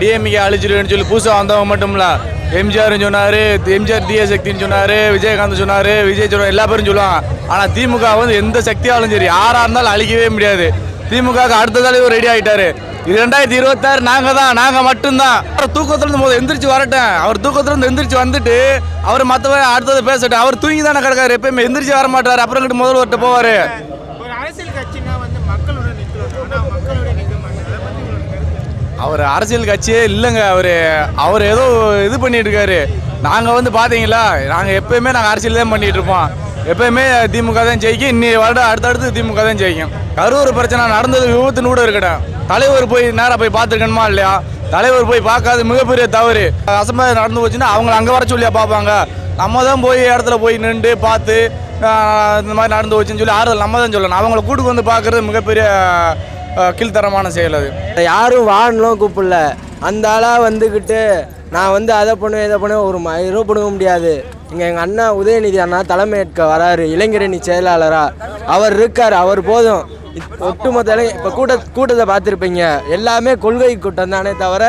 DMK அழிச்சிருவேன்னு சொல்லி புதுசாக வந்தவங்க மட்டும்ல. இல்ல எம்ஜிஆர் எம்ஜிஆர் டிஎஸ் சக்தின்னு சொன்னார் விஜயகாந்த் சொன்னார் விஜய் சொன்னார் எல்லா பேரும் சொல்லுவாங்க. ஆனால் திமுக வந்து எந்த சக்தியாலும் சரி யாராக இருந்தாலும் அழிக்கவே முடியாது. திமுக அடுத்த தலைவர் ரெடி ஆகிட்டார் இது ரெண்டாயிரத்தி இருபத்தாறு நாங்கள் தான் நாங்கள் மட்டும்தான். அவர் தூக்கத்துலேருந்து இருந்து எந்திரிச்சு வரட்டேன் அவர் தூக்கத்துலேருந்து எந்திரிச்சு வந்துட்டு அவர் மற்றவரை அடுத்தது பேசட்டும். அவர் தூங்கி தானே கிடக்காரு எப்பயுமே எந்திரிச்சு வர மாட்டார் அப்புறம் கிட்ட முதல்வர்கிட்ட போவார் ஒரு அரசியல் கட்சினா வந்து மக்களோட நிற்கணும் ஆனால் மக்களோட நிற்க மாட்டாங்க அதை பற்றி உங்களோட கருத்து அவர் அரசியல் கட்சியே இல்லைங்க. அவர் அவர் ஏதோ இது பண்ணிட்டு இருக்காரு நாங்கள் வந்து பார்த்தீங்களா நாங்கள் எப்பயுமே நாங்கள் அரசியல் தான் பண்ணிட்டு இருப்போம். எப்பயுமே திமுக தான் ஜெயிக்கும். இன்னி வருடம் அடுத்தடுத்து திமுக தான் ஜெயிக்கும். கரூர் பிரச்சனை நடந்தது விபத்துன்னு கூட இருக்கட்டும். தலைவர் போய் நேராக போய் பார்த்துருக்கணுமா இல்லையா? தலைவர் போய் பார்க்காத மிகப்பெரிய தவறு. அசம்பாவிதம் நடந்து போச்சுன்னா அவங்கள அங்கே வர சொல்லியா பார்ப்பாங்க. நம்ம தான் போய் இடத்துல போய் நின்று பார்த்து இந்த மாதிரி நடந்து போச்சுன்னு சொல்லி ஆறுதல் நம்ம தான் சொல்லணும். அவங்கள கூட்டுக்கு வந்து பார்க்குறது மிகப்பெரிய கீழ்த்தரமான செயல் அது. யாரும் வாழணும் கூப்பிடல. அந்த ஆளாக வந்துக்கிட்டு நான் வந்து அதை பண்ணுவேன் இதை பண்ணுவேன் ஒரு மயிரோ பிடுங்க முடியாது. இங்கே எங்கள் அண்ணா உதயநிதி அண்ணா தலைமையேற்க வராரு இளைஞரணி செயலாளராக அவர் இருக்கார் அவர் போதும். ஒட்டுமொத்த இப்போ கூட்ட கூட்டத்தை பார்த்துருப்பீங்க. எல்லாமே கொள்கை கூட்டம் தானே தவிர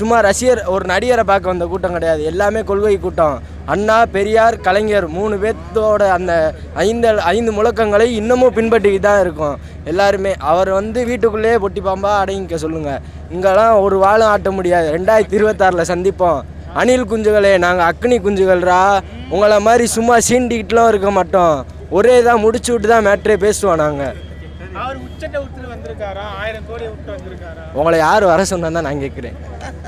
சும்மா ரசிகர் ஒரு நடிகரை பார்க்க வந்த கூட்டம் கிடையாது. எல்லாமே கொள்கை கூட்டம். அண்ணா பெரியார் கலைஞர் மூணு பேர்த்தோட அந்த ஐந்து ஐந்து முழக்கங்களை இன்னமும் பின்பற்றிக்கிட்டு தான் இருக்கும். எல்லாருமே அவர் வந்து வீட்டுக்குள்ளேயே பொட்டி பாம்பா அடங்கிக்க சொல்லுங்கள் இங்கெல்லாம் ஒரு வாழும் ஆட்ட முடியாது. ரெண்டாயிரத்தி இருபத்தாறில் சந்திப்போம். அணில் குஞ்சுகளே நாங்கள் அக்னி குஞ்சுகள்ரா. உங்களை மாதிரி சும்மா சீண்டிக்கிட்டுலாம் இருக்க மாட்டோம். ஒரே இதாக முடிச்சு விட்டு தான் மேட்ரே பேசுவோம் நாங்கள் அவர் உச்சத்தை விட்டு வந்திருக்காரா? ஆயிரம் கோடி விட்டு வந்திருக்காரா? உங்களை யார் வர சொன்னா தான் நான் கேட்குறேன்.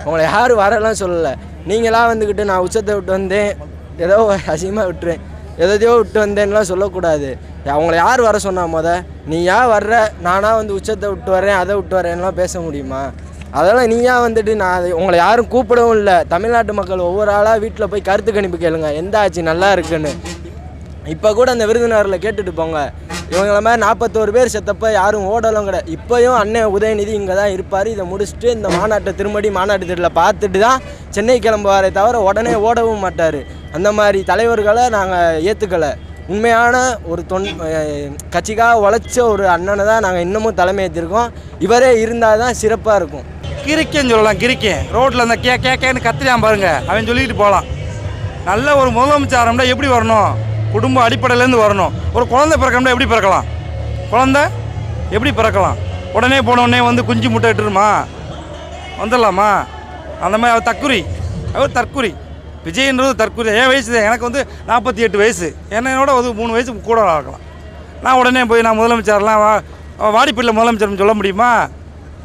உங்களை யார் வரலாம் சொல்லலை. நீங்களாம் வந்துக்கிட்டு நான் உச்சத்தை விட்டு வந்தேன். ஏதோ அசிங்கமாக விட்டுறேன். எதையோ விட்டு வந்தேன்லாம் சொல்லக்கூடாது. அவங்கள யார் வர சொன்னா முத? நீ ஏன் வர்ற? நானாக வந்து உச்சத்தை விட்டு வரேன் அதை விட்டு வரேன்லாம் பேச முடியுமா? அதெல்லாம் நீயா வந்துட்டு நான் உங்களை யாரும் கூப்பிடவும் இல்லை. தமிழ்நாட்டு மக்கள் ஒவ்வொரு ஆளாக வீட்டில் போய் கருத்து கணிப்பு கேளுங்க. எந்த ஆட்சி நல்லா இருக்குன்னு. இப்போ கூட அந்த விருதுநகரில் கேட்டுட்டு போங்க. இவங்கள மாதிரி நாற்பத்தோரு பேர் செத்தப்ப யாரும் ஓடலும் கிடையாது. இப்போயும் அண்ணன் உதயநிதி இங்கே தான் இருப்பார். இதை முடிச்சுட்டு இந்த மாநாட்டை திரும்படி மாநாட்டு திடலில் பார்த்துட்டு தான் சென்னை கிளம்புவாரே தவிர உடனே ஓடவும் மாட்டார். அந்த மாதிரி தலைவர்களை நாங்கள் ஏற்றுக்கலை உண்மையான ஒரு தொன் கட்சிக்காக உழைச்ச ஒரு அண்ணனை தான் நாங்கள் இன்னமும் தலைமை ஏற்றிருக்கோம் இவரே இருந்தால் தான் சிறப்பாக இருக்கும். கிரிக்கேன்னு சொல்லலாம் கிரிக்கேன் ரோட்டில் அந்த கே கே கேன்னு பாருங்கள் பாருங்க. அவன் சொல்லிட்டு போகலாம் நல்ல ஒரு முதலமைச்சாரம்னா எப்படி வரணும்? குடும்ப அடிப்படையிலேருந்து வரணும். ஒரு குழந்தை பிறக்கணும்னா எப்படி பிறக்கலாம்? குழந்தை எப்படி பிறக்கலாம்? உடனே போன உடனே வந்து குஞ்சு முட்டை இட்டுருமா? வந்துடலாமா? அந்த மாதிரி அவர் தற்குறி அவர் தற்குறி விஜயன்றது தற்குறி என் வயசு தான். எனக்கு வந்து நாற்பத்தி எட்டு வயசு என்னோட ஒரு மூணு வயசு கூட ஆகலாம். நான் உடனே போய் நான் முதலமைச்சர்லாம் வா வாடிப்பள்ளியில் முதலமைச்சர்னு சொல்ல முடியுமா?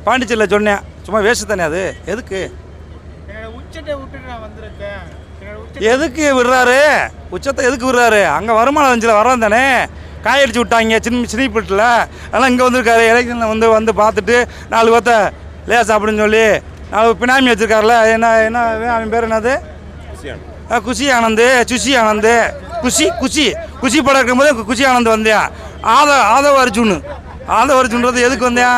பாண்டிச்சேரியில் சொன்னேன். சும்மா வேஸ்ட் தானே அது? எதுக்கு? உச்சத்தை விட்டுட்டு நான் வந்திருக்கேன். எதுக்கு விடுறாரு? உச்சத்தை எதுக்கு விடுறாரு? அங்கே வருமானம் வந்துச்சுல வரோம் தானே. காயடிச்சு விட்டாங்க சின்ன சினிப்பட்டில். அதெல்லாம் இங்கே வந்திருக்காரு. எலெக்ஷனில் வந்து வந்து பார்த்துட்டு நாலு பேர்த்த லேஸ் அப்படின்னு சொல்லி நாலு பினாமி வச்சிருக்காருல. என்ன என்ன அவன் பேர் என்னது? குஷி ஆனந்த் சுஷி ஆனந்த் குஷி குஷி. குஷி படம் இருக்கும்போது குஷி ஆனந்த் வந்தேன் ஆத ஆதவ அர்ஜுன். ஆதவ அர்ஜுன்றது எதுக்கு வந்தேன்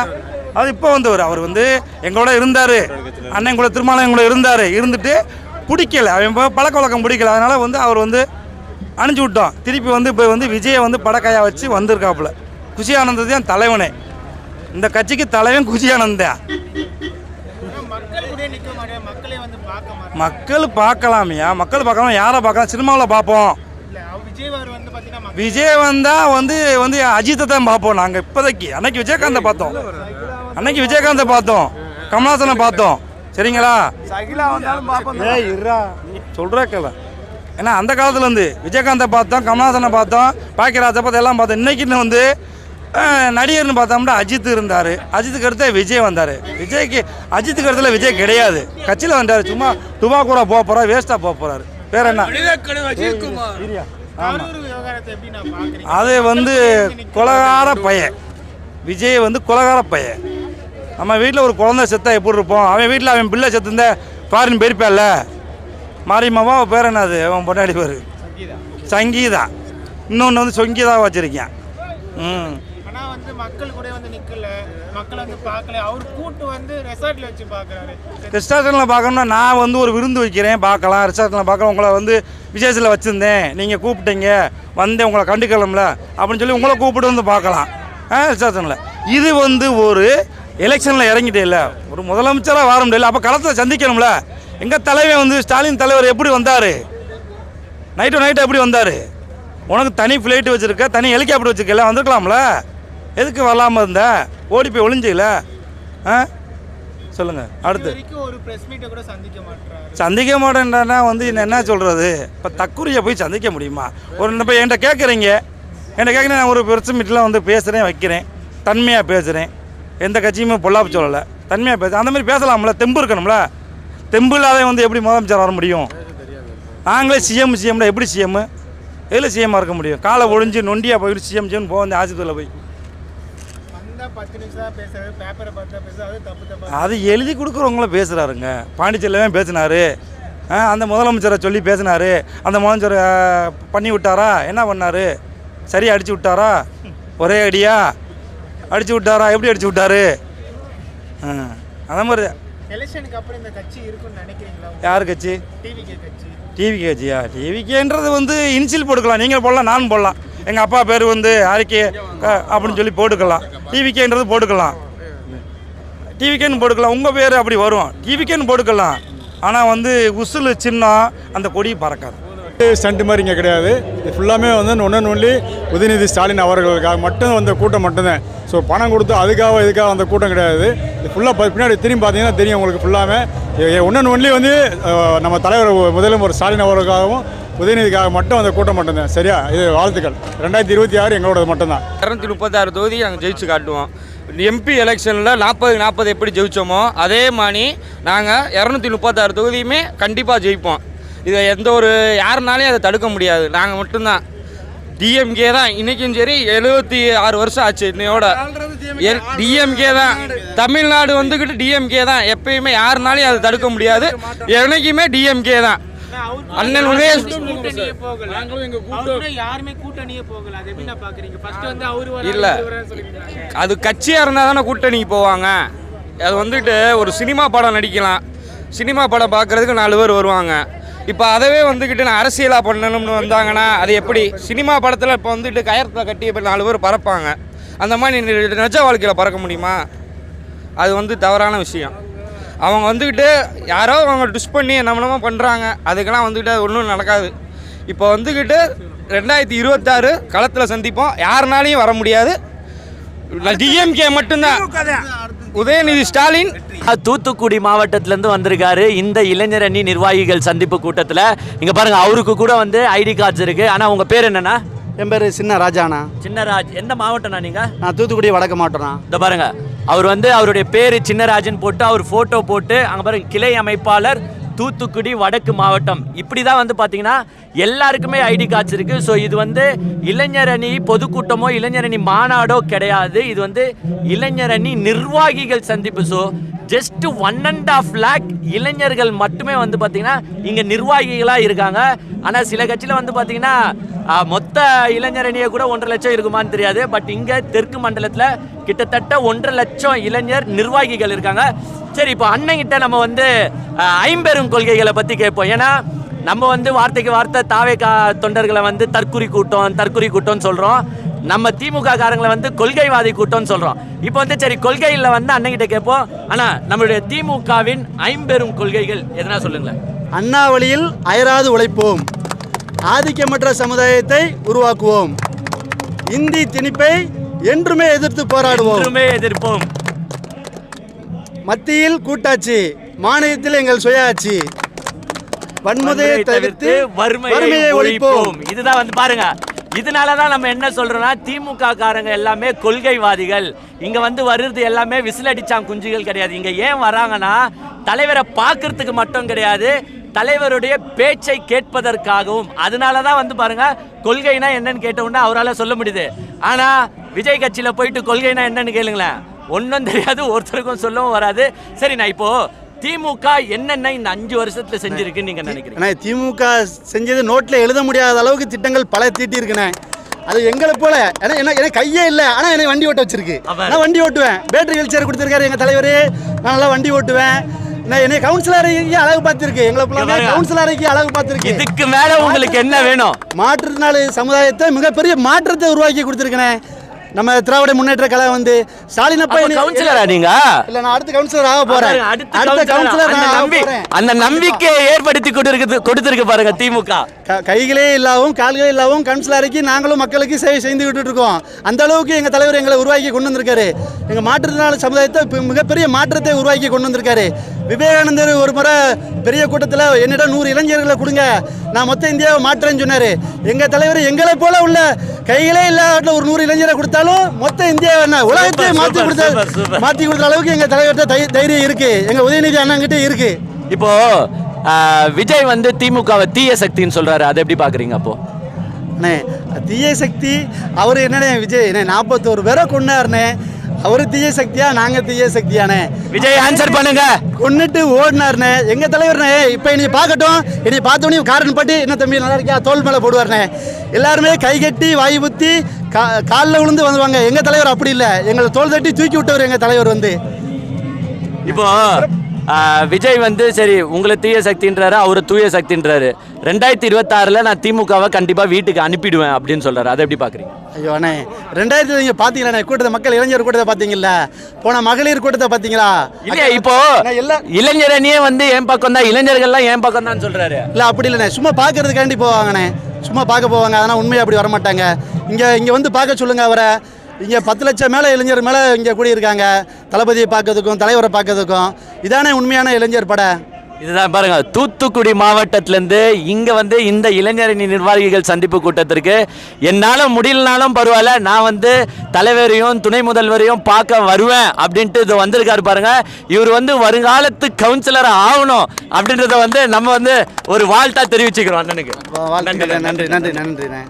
அது இப்போ வந்தவர். அவர் வந்து எங்களோட இருந்தார். அண்ணன் கூட திருமாலம் கூட இருந்தார். இருந்துட்டு பிடிக்கல. அவன் இப்போ பழக்க வழக்கம் பிடிக்கல. அதனால் வந்து அவர் வந்து அணிஞ்சு விட்டோம் திருப்பி வந்து இப்போ வந்து விஜயை வந்து படக்கையாக வச்சு வந்திருக்காப்புல. குஷி ஆனந்த் தான் தலைவனே. இந்த கட்சிக்கு தலைவன் குஷி ஆனந்த் மக்கள் வந்து மக்கள் பார்க்கலாமையா? மக்கள் பார்க்கலாம். யாரை பார்க்கலாம்? சினிமாவில் பார்ப்போம். விஜய் வந்து விஜய் வந்தா வந்து வந்து அஜித்தை தான் பார்ப்போம் நாங்கள் இப்போதைக்கு. அன்னைக்கு விஜயகாந்தை பார்த்தோம். அன்னைக்கு விஜயகாந்தை பார்த்தோம். கமலாசனை பார்த்தோம். சரிங்களா? ஏய் இருடா. சொல்கிறா கேள. ஏன்னா அந்த காலத்துலேருந்து விஜயகாந்தை பார்த்தோம் கமலாசனை பார்த்தோம் பாக்கியராஜை பார்த்து எல்லாம் பார்த்தோம். இன்னைக்குன்னு வந்து நடிகர்னு பார்த்தோம்னா அஜித் இருந்தார். அஜித்துக்கு அடுத்து விஜய் வந்தார். விஜய்க்கு அஜித்துக்கு அடுத்துல விஜய் கிடையாது. கட்சியில் வந்தார். சும்மா டுபா கூட போக போகிறார் வேஸ்ட்டாக போக போகிறாரு வேற என்ன? அது வந்து கொலகார பையன். விஜய் வந்து கொலகார பையன். நம்ம வீட்டில் ஒரு குழந்தை செத்தா எப்படி இருப்போம் அவன் வீட்டில் அவன் பிள்ளை செத்துருந்தா ஃபாரின் போயிருப்பான்ல மாரியம்மாவா அவன் பேர் என்னது? அவன் பொண்டாடி பேர். சங்கீதா. இன்னொன்று வந்து சொங்கீதா வச்சுருக்கேன். ம். ஆனால் வந்து மக்கள் கூட வந்து நிற்கல மக்கள் வந்து பார்க்கல. அவர் கூட்டு வந்து ரெசார்ட்ல வச்சு பார்க்குறாரு. ரெஸ்டாரண்ட்டில் பார்க்கணும்னா நான் வந்து ஒரு விருந்து வைக்கிறேன். பார்க்கலாம். ரெஸ்டாரண்ட்டில் பார்க்கலாம். உங்களை வந்து விசேஷத்தில் வச்சுருந்தேன். நீங்கள் கூப்பிட்டீங்க. வந்தேன். உங்களை கண்டுக்கலாம்ல. அப்படின்னு சொல்லி உங்களை கூப்பிட்டு வந்து பார்க்கலாம். ரெஸ்டாரண்ட்டில் இது வந்து ஒரு எலெக்ஷனில் இறங்கிட்டே இல்லை ஒரு முதலமைச்சராக வர முடியல. அப்போ களத்தில் சந்திக்கணும்ல. எங்கள் தலைவர் வந்து ஸ்டாலின் தலைவர் எப்படி வந்தார்? நைட்டு நைட்டு எப்படி வந்தார்? உனக்கு தனி ஃப்ளைட்டு வச்சுருக்க தனி ஹெலிகாப்டர் வச்சுருக்கல வந்திருக்கலாம்ல? எதுக்கு வரலாமல் இருந்த? ஓடி போய் ஒளிஞ்சில? ஆ? சொல்லுங்கள் அடுத்து. வரைக்கும் ஒரு பிரஸ் மீட்டை கூட சந்திக்க மாட்டாரு சந்திக்க மாட்டேன்டானா வந்து என்ன என்ன சொல்கிறது இப்போ தக்குரியை போய் சந்திக்க முடியுமா? ஒரு இப்போ என்கிட்ட கேட்குறீங்க என்கிட்ட கேட்குறேன் நான் ஒரு பிரச்சனை மீட்டில் வந்து பேசுகிறேன் வைக்கிறேன். தன்மையாக பேசுகிறேன் எந்த கட்சியுமே பொல்லாப்பு சொல்லலை. தன்மையாக பேச அந்த மாதிரி பேசலாம்ல தெம்பு இருக்கணும்ல. தெம்பு இல்லாத வந்து எப்படி முதலமைச்சர் வர முடியும்? நாங்களே சிஎம் சிஎம்ல எப்படி சிஎம் எதில் சிஎம்மாக இருக்க முடியும்? காலை ஒழிஞ்சு நொண்டியாக போயிட்டு சிஎம் சிஎம் போக வந்து ஆஸ்பத்திரியில் போய். அது தப்பு தப்பா அது எழுதி கொடுக்குறவங்கள பேசுகிறாருங்க பாண்டிச்சேரியில் பேசினாரு. அந்த முதலமைச்சரை சொல்லி பேசினாரு. அந்த முதலமைச்சர் பண்ணி விட்டாரா? என்ன பண்ணாரு? சரியா அடிச்சு விட்டாரா? ஒரே அடியா? அடிச்சு விட்டாரா? எப்படி அடிச்சு விட்டாரு? அந்த மாதிரி எலெக்ஷனுக்கு அப்புறம் இந்த கட்சி இருக்கும்னு நினைக்கிறீங்களா? யார் கட்சி? டிவி கட்சியா? டிவிக்கேன்றது வந்து இனிஷியல் போட்டுக்கலாம். நீங்கள் போடலாம் நானும் போடலாம். எங்கள் அப்பா பேர் வந்து ஆரிக்கே அப்படின்னு சொல்லி போட்டுக்கலாம். டிவிக்கேன்றது போட்டுக்கலாம். டிவிக்கேன்னு போட்டுக்கலாம். உங்கள் பேர் அப்படி வரும். டிவிக்கேன்னு போட்டுக்கலாம். ஆனால் வந்து உசுலு சின்னம் அந்த கொடி பறக்காது. ஸ்டண்ட் மாதிரி இங்கே கிடையாது. இது ஃபுல்லாமே வந்து ஒன்று ஒன்லி உதயநிதி ஸ்டாலின் அவர்களுக்காக மட்டும் வந்த கூட்டம் மட்டும்தான். ஸோ பணம் கொடுத்து அதுக்காக இதுக்காக வந்த கூட்டம் கிடையாது. இது ஃபுல்லாக பின்னாடி திரும்பி பார்த்தீங்கன்னா தெரியும் உங்களுக்கு ஃபுல்லாமே ஒன்று ஒன்லி வந்து நம்ம தலைவர் முதலமைச்சர் ஸ்டாலின் அவர்களுக்காகவும் உதயநிதிக்காக மட்டும் அந்த கூட்டம் மட்டும்தான். சரியா? இது வாழ்த்துக்கள். ரெண்டாயிரத்தி இருபத்தி ஆறு எங்களோடது மட்டும்தான். இரநூத்தி முப்பத்தாறு தொகுதி நாங்கள் ஜெயிச்சு காட்டுவோம். எம்பி எலெக்ஷனில் நாற்பது நாற்பது எப்படி ஜெயிச்சோமோ அதே மாதிரி நாங்கள் இரநூத்தி முப்பத்தாறு தொகுதியுமே கண்டிப்பாக ஜெயிப்போம். இதை எந்த ஒரு யாருனாலையும் அதை தடுக்க முடியாது. நாங்கள் மட்டும்தான். டிஎம்கே தான். இன்றைக்கும் சரி எழுபத்தி ஆறு வருஷம் ஆச்சு இன்னையோட. டிஎம்கே தான். தமிழ்நாடு வந்துக்கிட்டு டிஎம்கே தான். எப்பயுமே யாருனாலையும் அதை தடுக்க முடியாது. என்னைக்குமே டிஎம்கே தான். அண்ணன் உதய அது இல்ல. அது கட்சியாக இருந்தால் தானே கூட்டணிக்கு போவாங்க. அது வந்துட்டு ஒரு சினிமா படம் நடிக்கலாம். சினிமா படம் பார்க்குறதுக்கு நாலு பேர் வருவாங்க. இப்போ அதவே வந்துக்கிட்டு நான் அரசியலாக பண்ணணும்னு வந்தாங்கன்னா அது எப்படி? சினிமா படத்தில் இப்போ வந்துட்டு கயத்தில் கட்டி இப்போ நாலு பேர் பறப்பாங்க. அந்த மாதிரி நிஜ வாழ்க்கையில் பறக்க முடியுமா? அது வந்து தவறான விஷயம். அவங்க வந்துக்கிட்டு யாரோ அவங்க டுஸ் பண்ணி என்னமோ பண்ணுறாங்க அதுக்கெல்லாம் வந்துக்கிட்டு ஒன்றும் நடக்காது. இப்போ வந்துக்கிட்டு ரெண்டாயிரத்தி இருபத்தாறு களத்தில் சந்திப்போம். யாருனாலையும் வர முடியாது. டிஎம்கே மட்டும்தான். உதயநிதி ஸ்டாலின் தூத்துக்குடி மாவட்டத்திலேருந்து வந்திருக்காரு. இந்த இளைஞர் அணி நிர்வாகிகள் சந்திப்பு கூட்டத்தில். இங்கே பாருங்க அவருக்கு கூட வந்து ஐடி கார்ட்ஸ் இருக்கு. ஆனால் உங்க பேர் என்னன்னா என் பேர் சின்ன ராஜாண்ணா சின்னராஜ். எந்த மாவட்டம்னா நீங்க? நான் தூத்துக்குடி வடக்க மாட்டோண்ணா இந்த பாருங்க அவர் வந்து அவருடைய பேர் சின்னராஜன் போட்டு அவர் ஃபோட்டோ போட்டு அங்கே பாருங்க கிளை அமைப்பாளர் தூத்துக்குடி வடக்கு மாவட்டம். இப்படி தான் வந்து பார்த்தீங்கன்னா எல்லாருக்குமே ஐடி கார்ட்ஸ் இருக்குது ஸோ இது வந்து இளைஞர் அணி பொதுக்கூட்டமோ இளைஞர் அணி மாநாடோ கிடையாது. இது வந்து இளைஞர் அணி நிர்வாகிகள் சந்திப்பு. So just one and half lakh இளைஞர்கள் மட்டுமே வந்து பார்த்தீங்கன்னா இங்கே நிர்வாகிகளாக இருக்காங்க. ஆனால் சில கட்சியில் வந்து பார்த்தீங்கன்னா மொத்த இளைஞர் அணியை கூட ஒன்றரை லட்சம் இருக்குமான்னு தெரியாது. பட் இங்கே தெற்கு மண்டலத்தில் கிட்டத்தட்ட ஒன்றரை லட்சம் இளைஞர் நிர்வாகிகள் இருக்காங்க. சரி இப்போ அண்ணங்கிட்ட நம்ம வந்து ஐம்பெரும் கொள்கைகளை பற்றி கேட்போம். ஏன்னா நம்ம வந்து வார்த்தைக்கு வார்த்தை தாவே கா தொண்டர்களை வந்து தற்குறி கூட்டம் தற்குறி கூட்டம்னு சொல்கிறோம் நம்ம திமுக காரங்களை வந்து கொள்கைவாதி கூட்டம்னு சொல்கிறோம் இப்போ வந்து சரி கொள்கையில் வந்து அண்ணங்கிட்ட கேட்போம். ஆனால் நம்மளுடைய திமுகவின் ஐம்பெரும் கொள்கைகள் எதனா சொல்லுங்களேன். அண்ணா வழியில் அயராது உழைப்போம். ஆதிக்கமற்ற சமுதாயத்தை உருவாக்குவோம். இந்தி திணிப்பை என்றுமே எதிர்த்து போராடுவோம். என்றுமே எதிர்ப்போம். மத்தியில் கூட்டாட்சி மாநிலத்தில் எங்கள் சுயாட்சி. வன்முறையை தவிர்த்து வறுமையை ஒழிப்போம். இதுதான் வந்து பாருங்க. இதனால தான் நம்ம என்ன சொல்றோம்னா திமுக காரங்க எல்லாமே கொள்கைவாதிகள். இங்க வந்து வருது எல்லாமே விசில் அடிச்சான் குஞ்சுகள் கிடையாது. இங்க ஏன் வராங்கன்னா தலைவரை பார்க்கறதுக்கு மட்டும் கிடையாது தலைவருடைய பேச்சை கேட்பதற்காகவும். அதனால தான் வந்து பாருங்க கொள்கைனா என்னன்னு கேட்டோம்னா அவரால் சொல்ல முடியுது. ஆனா விஜய் கட்சியில போயிட்டு கொள்கைனா என்னன்னு கேளுங்களேன். ஒன்றும் தெரியாது ஒருத்தருக்கும் சொல்லவும் வராது. சரி நான் இப்போ திமுக என்னென்ன இந்த அஞ்சு வருஷத்துல செஞ்சிருக்குன்னு நீங்க நினைக்கிறீங்க? திமுக செஞ்சது நோட்டில் எழுத முடியாத அளவுக்கு திட்டங்கள் பல தீட்டி இருக்குண்ணே அது எங்களை போல. ஏன்னா என்ன கையே இல்லை. ஆனால் என்னை வண்டி ஓட்ட வச்சிருக்கு. நான் வண்டி ஓட்டுவேன். பேட்டரி வீல்சேர் கொடுத்துருக்காரு எங்கள் தலைவர். நான் நல்லா வண்டி ஓட்டுவேன். நான் என்னை கவுன்சிலருக்கு அழகு பார்த்துருக்கு. எங்களை பாருங்க. கவுன்சிலருக்கு அழகு பார்த்துருக்கு. இதுக்கு மேல உங்களுக்கு என்ன வேணும்? மாற்றுத்திறனாளி சமுதாயத்தை மிகப்பெரிய மாற்றத்தை உருவாக்கி கொடுத்துருக்கனே நம்ம திராவிட முன்னேற்ற கழகம் வந்து ஸ்டாலின் அப்பா கவுன்சிலரா நீங்க? இல்ல நான் அடுத்த கவுன்சிலர் ஆக போறேன். அடுத்த கவுன்சிலர் அந்த நான் அந்த நம்பிக்கையை ஏற்படுத்தி கொடுத்திருக்கு கொடுத்திருக்கு பாருங்க திமுக. கைகளே இல்லாவும் கால்களே இல்லாவும் கவுன்சிலருக்கு நாங்களும் மக்களுக்கு சேவை செய்து விட்டுட்டு இருக்கோம் அந்த அளவுக்கு எங்கள் தலைவர் எங்களை உருவாக்கி கொண்டு வந்திருக்காரு. எங்கள் மாற்றுத்திறனாளி சமுதாயத்தை இப்ப மிகப்பெரிய மாற்றத்தை உருவாக்கி கொண்டு வந்திருக்காரு. விவேகானந்தர் ஒரு முறை பெரிய கூட்டத்தில் என்னிடம் நூறு இளைஞர்களை கொடுங்க. நான் மொத்த இந்தியாவை மாற்றேன்னு சொன்னார். எங்கள் தலைவர் எங்களை போல உள்ள கைகளே இல்லாத ஒரு நூறு இளைஞரை கொடுத்தாலும் மொத்த இந்தியா என்ன உலகத்தை மாற்றி கொடுத்த. மாற்றி கொடுத்த அளவுக்கு எங்கள் தலைவர்கிட்ட தை- தைரியம் இருக்கு. எங்கள் உதயநிதி அண்ணங்கிட்ட இருக்கு. இப்போ ஆ, விஜய் வந்து திமுகவை தீய சக்தின்னு சொல்றாரு. அதை எப்படி பாக்குறீங்க அப்போ? அண்ணே தீய சக்தி அவர் என்னண்ணே விஜய்? என்ன நாற்பத்தோரு பேரை கொண்டாருண்ணே அவர் தீய சக்தியா நாங்கள் தீய சக்தியாண்ணே. விஜய் ஆன்சர் பண்ணுங்க. கொன்னுட்டு ஓடினாருண்ணே. எங்கள் தலைவர்ண்ணே இப்போ என்னை பார்க்கட்டும். என்னை பார்த்தோன்னே காரன் பட்டு என்ன தம்பி நல்லா இருக்கியா? தோல் மேலே போடுவார்ண்ணே. எல்லாருமே கை கட்டி வாய் புத்தி கா காலில் விழுந்து வந்துவாங்க எங்கள் தலைவர் அப்படி இல்லை. எங்களை தோல் தட்டி தூக்கி விட்டவர் எங்கள் தலைவர் வந்து. இப்போ விஜய் வந்து சரி உங்களை தீய சக்தின்றாரு அவரு தூய சக்தின்றாரு. ரெண்டாயிரத்தி இருபத்தாறுல நான் திமுகவை கண்டிப்பா வீட்டுக்கு அனுப்பிடுவேன் அப்படின்னு சொல்றாரு. அதை எப்படி பாக்குறீங்க? ஐயோ அண்ணே ரெண்டாயிரத்தி நீங்கள் பார்த்தீங்களாண்ணே கூட்டத்தை மக்கள் இளைஞர் கூட்டத்தை பார்த்தீங்களா போன மகளிர் கூட்டத்தை பார்த்தீங்களா இல்லையா இப்போ இளைஞரணியே வந்து என் பக்கம் தான் இளைஞர்கள்லாம் என் பக்கம் தான் சொல்றாரு. இல்லை அப்படி இல்லைண்ணே. சும்மா பார்க்கறதுக்காண்டி போவாங்கண்ணே. சும்மா பார்க்க போவாங்க. அதனால் உண்மையாக அப்படி வர மாட்டாங்க இங்கே இங்கே வந்து பார்க்க சொல்லுங்க அவரை. இங்கே பத்து லட்சம் மேலே இளைஞர் மேலே இங்கே கூடியிருக்காங்க. தளபதியை பார்க்கறதுக்கும் தலைவரை பார்க்கறதுக்கும். இதானே உண்மையான இளைஞர் பட? இதுதான் பாருங்க தூத்துக்குடி மாவட்டத்திலேருந்து இங்க வந்து இந்த இளைஞரணி நிர்வாகிகள் சந்திப்பு கூட்டத்திற்கு என்னால முடியலனாலும் பரவாயில்ல நான் வந்து தலைவரையும் துணை முதல்வரையும் பார்க்க வருவேன் அப்படின்ட்டு இது வந்திருக்காரு பாருங்க. இவர் வந்து வருங்காலத்து கவுன்சிலர் ஆகணும் அப்படின்றத வந்து நம்ம வந்து ஒரு வாழ்த்தா தெரிவிச்சுக்கிறோம் அண்ணனுக்கு. வாழ்த்துக்கள் நன்றி நன்றி நன்றிண்ணே